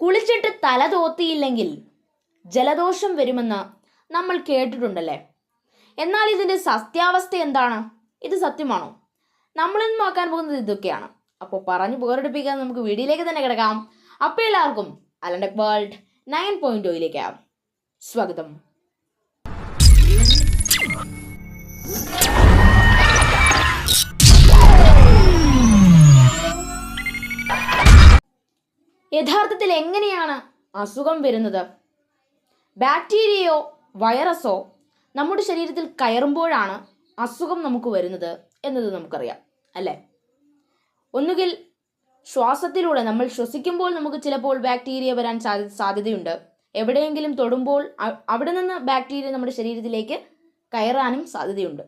കുളിച്ചിട്ട് തല തോത്തിയില്ലെങ്കിൽ ജലദോഷം വരുമെന്ന് നമ്മൾ കേട്ടിട്ടുണ്ടല്ലേ? എന്നാൽ ഇതിന്റെ സത്യാവസ്ഥ എന്താണ്? ഇത് സത്യമാണോ? നമ്മളിന്ന് നോക്കാൻ പോകുന്നത് ഇതൊക്കെയാണ്. അപ്പോൾ പറഞ്ഞു പോരടിപ്പിക്കാൻ നമുക്ക് വീഡിയോയിലേക്ക് തന്നെ കിടക്കാം. അപ്പോൾ എല്ലാവർക്കും അലണ്ടക് വേൾഡ് നയൻ പോയിന്റ് ഒയിലേക്ക് സ്വാഗതം. യഥാർത്ഥത്തിൽ എങ്ങനെയാണ് അസുഖം വരുന്നത്? ബാക്ടീരിയയോ വൈറസോ നമ്മുടെ ശരീരത്തിൽ കയറുമ്പോഴാണ് അസുഖം നമുക്ക് വരുന്നത് എന്നത് നമുക്കറിയാം അല്ലേ? ഒന്നുകിൽ ശ്വാസത്തിലൂടെ നമ്മൾ ശ്വസിക്കുമ്പോൾ നമുക്ക് ചിലപ്പോൾ ബാക്ടീരിയ വരാൻ സാധ്യ സാധ്യതയുണ്ട്. എവിടെയെങ്കിലും തൊടുമ്പോൾ അവിടെ നിന്ന് ബാക്ടീരിയ നമ്മുടെ ശരീരത്തിലേക്ക് കയറാനും സാധ്യതയുണ്ട്.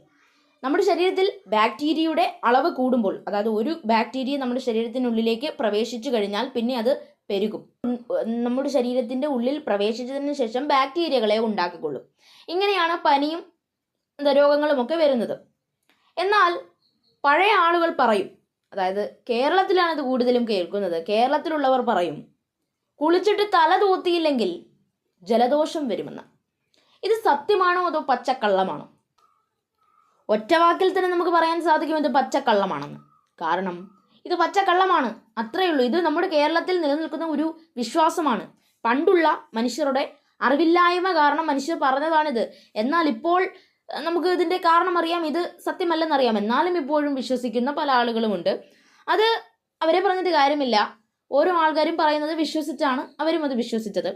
നമ്മുടെ ശരീരത്തിൽ ബാക്ടീരിയയുടെ അളവ് കൂടുമ്പോൾ അതായത് ഒരു ബാക്ടീരിയ നമ്മുടെ ശരീരത്തിനുള്ളിലേക്ക് പ്രവേശിച്ചു കഴിഞ്ഞാൽ പിന്നെ അത് പെരുകും. നമ്മുടെ ശരീരത്തിന്റെ ഉള്ളിൽ പ്രവേശിച്ചതിന് ശേഷം ബാക്ടീരിയകളെ ഉണ്ടാക്കിക്കൊള്ളും. ഇങ്ങനെയാണ് പനിയും രോഗങ്ങളുമൊക്കെ വരുന്നത്. എന്നാൽ പഴയ ആളുകൾ പറയും അതായത് കേരളത്തിലാണ് ഇത് കൂടുതലും കേൾക്കുന്നത് കേരളത്തിലുള്ളവർ പറയും കുളിച്ചിട്ട് തല തൂത്തിയില്ലെങ്കിൽ ജലദോഷം വരുമെന്ന്. ഇത് സത്യമാണോ അതോ പച്ചക്കള്ളമാണോ? ഒറ്റവാക്കിൽ തന്നെ നമുക്ക് പറയാൻ സാധിക്കും ഇത് പച്ചക്കള്ളമാണെന്ന്. കാരണം ഇത് പച്ചക്കള്ളമാണ്. അത്രയേ ഉള്ളൂ. ഇത് നമ്മുടെ കേരളത്തിൽ നിലനിൽക്കുന്ന ഒരു വിശ്വാസമാണ്. പണ്ടുള്ള മനുഷ്യരുടെ അറിവില്ലായ്മ കാരണം മനുഷ്യർ പറഞ്ഞതാണിത്. എന്നാൽ ഇപ്പോൾ നമുക്ക് ഇതിന്റെ കാരണം അറിയാം. ഇത് സത്യമല്ലെന്നറിയാം. എന്നാലും ഇപ്പോഴും വിശ്വസിക്കുന്ന പല ആളുകളുമുണ്ട്. അത് അവരെ പറഞ്ഞിട്ട് കാര്യമില്ല. ഓരോ ആൾക്കാരും പറയുന്നത് വിശ്വസിച്ചാണ് അവരും അത് വിശ്വസിച്ചത്.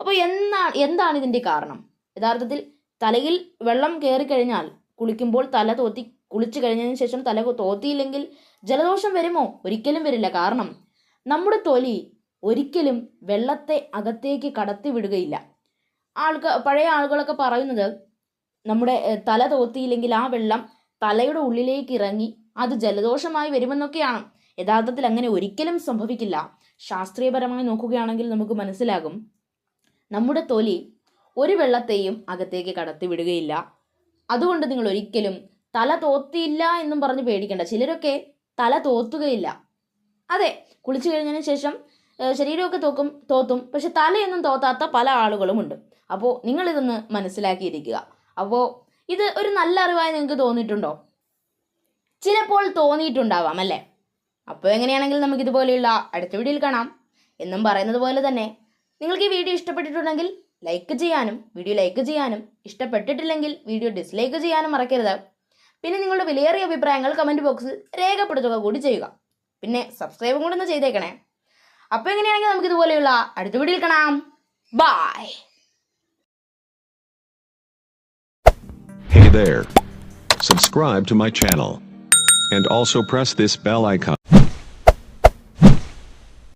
അപ്പോൾ എന്നാ എന്താണ് ഇതിന്റെ കാരണം? യഥാർത്ഥത്തിൽ തലയിൽ വെള്ളം കയറി കഴിഞ്ഞാൽ കുളിക്കുമ്പോൾ തല തോത്തി കുളിച്ചു കഴിഞ്ഞതിന് ശേഷം തല തോത്തിയില്ലെങ്കിൽ ജലദോഷം വരുമോ? ഒരിക്കലും വരില്ല. കാരണം നമ്മുടെ തൊലി ഒരിക്കലും വെള്ളത്തെ അകത്തേക്ക് കടത്തി വിടുകയില്ല. ആൾക്ക് പഴയ ആളുകളൊക്കെ പറയുന്നത് നമ്മുടെ തല തോത്തിയില്ലെങ്കിൽ ആ വെള്ളം തലയുടെ ഉള്ളിലേക്ക് ഇറങ്ങി അത് ജലദോഷമായി വരുമെന്നൊക്കെയാണ്. യഥാർത്ഥത്തിൽ അങ്ങനെ ഒരിക്കലും സംഭവിക്കില്ല. ശാസ്ത്രീയപരമായി നോക്കുകയാണെങ്കിൽ നമുക്ക് മനസ്സിലാകും നമ്മുടെ തൊലി ഒരു വെള്ളത്തെയും അകത്തേക്ക് കടത്തി വിടുകയില്ല. അതുകൊണ്ട് നിങ്ങൾ ഒരിക്കലും തല തോത്തിയില്ല എന്നും പറഞ്ഞ് പേടിക്കേണ്ട. ചിലരൊക്കെ തല തോത്തുകയില്ല. അതെ കുളിച്ചു കഴിഞ്ഞതിന് ശേഷം ശരീരമൊക്കെ തോക്കും തോത്തും. പക്ഷെ തലയൊന്നും തോത്താത്ത പല ആളുകളുമുണ്ട് അപ്പോൾ നിങ്ങളിതൊന്ന് മനസ്സിലാക്കിയിരിക്കുക. അപ്പോൾ ഇത് ഒരു നല്ല അറിവായി നിങ്ങൾക്ക് തോന്നിയിട്ടുണ്ടോ? ചിലപ്പോൾ തോന്നിയിട്ടുണ്ടാവാം അല്ലേ? അപ്പോൾ എങ്ങനെയാണെങ്കിൽ നമുക്ക് ഇതുപോലെയുള്ള അടുത്ത വീഡിയോയിൽ കാണാം. എന്നും പറയുന്നത് പോലെ തന്നെ നിങ്ങൾക്ക് ഈ വീഡിയോ ഇഷ്ടപ്പെട്ടിട്ടുണ്ടെങ്കിൽ ലൈക്ക് ചെയ്യാനും വീഡിയോ ലൈക്ക് ചെയ്യാനും ഇഷ്ടപ്പെട്ടിട്ടില്ലെങ്കിൽ വീഡിയോ ഡിസ്ലൈക്ക് ചെയ്യാനും മറക്കരുത്. പിന്നെ നിങ്ങളുടെ വിലയേറിയ അഭിപ്രായങ്ങൾ കമന്റ് ബോക്സിൽ രേഖപ്പെടുത്തുക കൂടി ചെയ്യുക പിന്നെ സബ്സ്ക്രൈബും കൂടെ ഒന്ന് ചെയ്തേക്കണേ അപ്പോൾ എങ്ങനെയാണെങ്കിൽ നമുക്ക് ഇതുപോലെയുള്ള അടുത്ത വീഡിയോയിൽ കാണാം bye Hey there. Subscribe to my channel. And also press this bell icon.